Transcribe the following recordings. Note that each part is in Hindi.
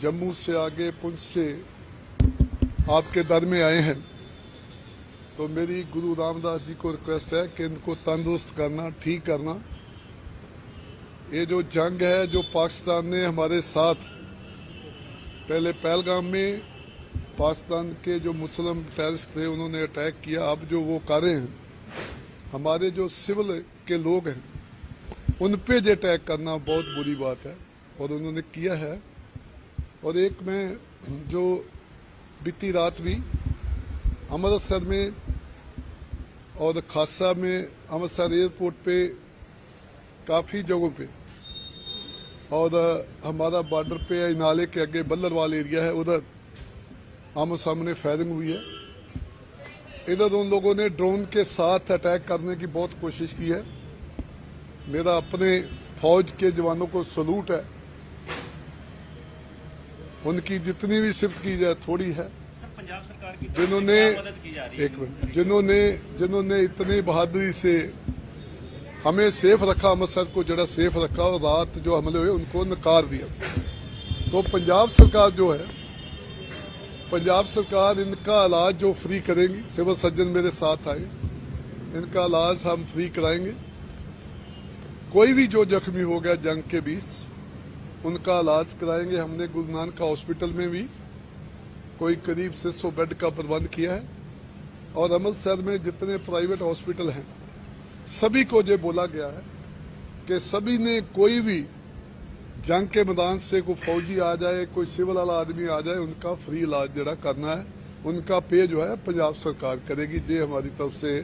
जम्मू से आगे पुंछ से आपके दर में आए हैं। तो मेरी गुरु रामदास जी को रिक्वेस्ट है कि इनको तंदुरुस्त करना, ठीक करना। ये जो जंग है, जो पाकिस्तान ने हमारे साथ, पहले पहलगाम में पाकिस्तान के जो मुस्लिम टेररिस्ट थे, उन्होंने अटैक किया। अब जो वो कर रहे हैं, हमारे जो सिविल के लोग हैं, उन पे जो अटैक करना बहुत बुरी बात है। और उन्होंने किया है। और एक मैं जो बीती रात भी अमृतसर में और खासा में अमृतसर एयरपोर्ट पे काफ़ी जगहों पे और हमारा बॉर्डर पे नाले के आगे बल्लरवाल एरिया है, उधर आमो सामने फायरिंग हुई है। इधर उन लोगों ने ड्रोन के साथ अटैक करने की बहुत कोशिश की है। मेरा अपने फौज के जवानों को सलूट है। उनकी जितनी भी सिफत की जाए थोड़ी है। जिन्होंने एक मिनट जिन्होंने जिन्होंने इतनी बहादुरी से हमें सेफ़ रखा अमृतसर को जरा सेफ़ रखा और रात जो हमले हुए उनको नकार दिया। तो पंजाब सरकार जो है पंजाब सरकार इनका इलाज जो फ्री करेंगी सिविल सर्जन मेरे साथ आए इनका इलाज हम फ्री कराएँगे। कोई भी जो जख्मी हो गया जंग के बीच उनका इलाज कराएँगे। हमने गुरु नानक हॉस्पिटल में भी कोई करीब छह सौ बेड का प्रबंध किया है और अमृतसर में जितने प्राइवेट हॉस्पिटल हैं, सभी को ये बोला गया है कि सभी ने कोई भी जंग के मैदान से कोई फौजी आ जाए, कोई सिविल वाला आदमी आ जाए, उनका फ्री इलाज जरा करना है। उनका पे जो है, पंजाब सरकार करेगी। ये हमारी तरफ़ से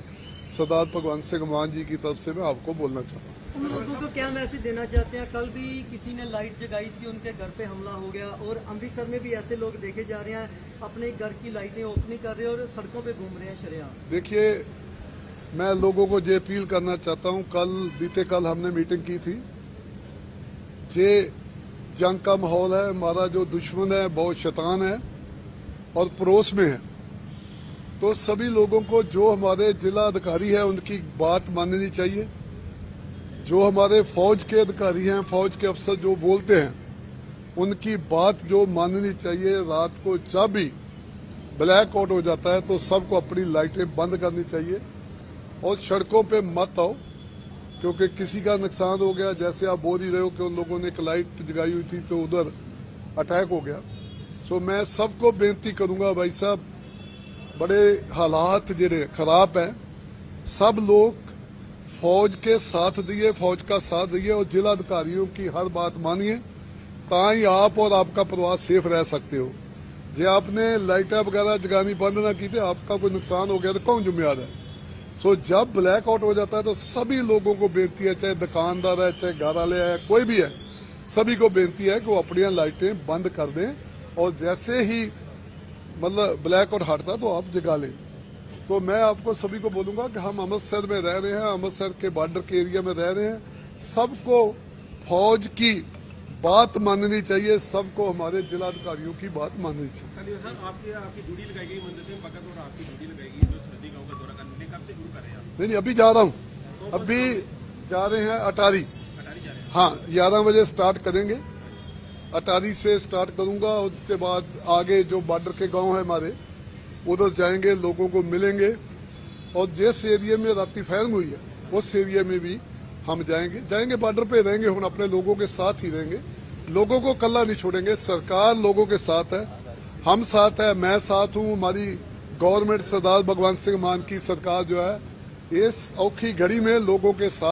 सरदार भगवंत सिंह मान जी की तरफ़ से मैं आपको बोलना चाहता हूँ। उन लोगों को क्या मैसेज देना चाहते हैं? कल भी किसी ने लाइट जगाई थी, उनके घर पे हमला हो गया और अमृतसर में भी ऐसे लोग देखे जा रहे हैं, अपने घर की लाइटें ऑफ़ नहीं कर रहे और सड़कों पे घूम रहे हैं शरेआम देखिए, मैं लोगों को ये अपील करना चाहता हूँ, कल, बीते कल हमने मीटिंग की थी। ये जंग का माहौल है, हमारा जो दुश्मन है, बहुत शैतान है और पड़ोस में है। तो सभी लोगों को जो हमारे जिला अधिकारी है, उनकी बात माननी चाहिए। जो हमारे फौज के अधिकारी हैं, फौज के अफसर जो बोलते हैं, उनकी बात जो माननी चाहिए, रात को जब भी ब्लैक आउट हो जाता है तो सबको अपनी लाइटें बंद करनी चाहिए। और सड़कों पे मत आओ, क्योंकि किसी का नुकसान हो गया। जैसे आप बोल ही रहे हो कि उन लोगों ने एक लाइट जगाई हुई थी तो उधर अटैक हो गया। सो मैं सबको बेनती करूँगा भाई साहब, बड़े हालात जेरे खराब हैं, सब लोग फौज के साथ दिए, फौज का साथ दिए और जिला अधिकारियों की हर बात मानिए ताई आप और आपका परिवार सेफ़ रह सकते हो। जे आपने लाइटें वगैरह जगानी बंद ना की तो आपका कोई नुकसान हो गया तो कौन जिम्मेदार है? सो जब ब्लैक आउट हो जाता है तो सभी लोगों को बेनती है, चाहे दुकानदार है, चाहे घर वाले है, कोई भी है, सभी को बेनती है कि वो अपनी लाइटें बंद कर दें और जैसे ही मतलब ब्लैक आउट हटता तो आप जगा लें। तो मैं आपको सभी को बोलूँगा कि हम अमृतसर में रह रहे हैं अमृतसर के बॉर्डर के एरिया में रह रहे हैं। सबको फौज की बात माननी चाहिए सबको हमारे जिलाधिकारियों की बात माननी चाहिए। आपकी आपकी ड्यूटी लगाई गई मंदिर से भगत और आपकी ड्यूटी लगाई गई जो सर्दी गाँव का दौरा करने कब से शुरू कर रहे हैं नहीं नहीं अभी जा रहा हूँ। अभी जा रहे हैं अटारी। हाँ। ग्यारह बजे स्टार्ट करेंगे। अटारी से स्टार्ट करूँगा उसके बाद आगे जो बॉर्डर के गाँव है हमारे उधर जाएँगे, लोगों को मिलेंगे। और जिस एरिया में राती फायरिंग हुई है, उस एरिया में भी हम जाएँगे। जाएँगे बॉर्डर पे रहेंगे, हम अपने लोगों के साथ ही रहेंगे। लोगों को कल्ला नहीं छोड़ेंगे, सरकार लोगों के साथ है। हम साथ है, मैं साथ हूँ, हमारी गवर्नमेंट सरदार भगवंत सिंह मान की सरकार जो है, इस औखी घड़ी में लोगों के साथ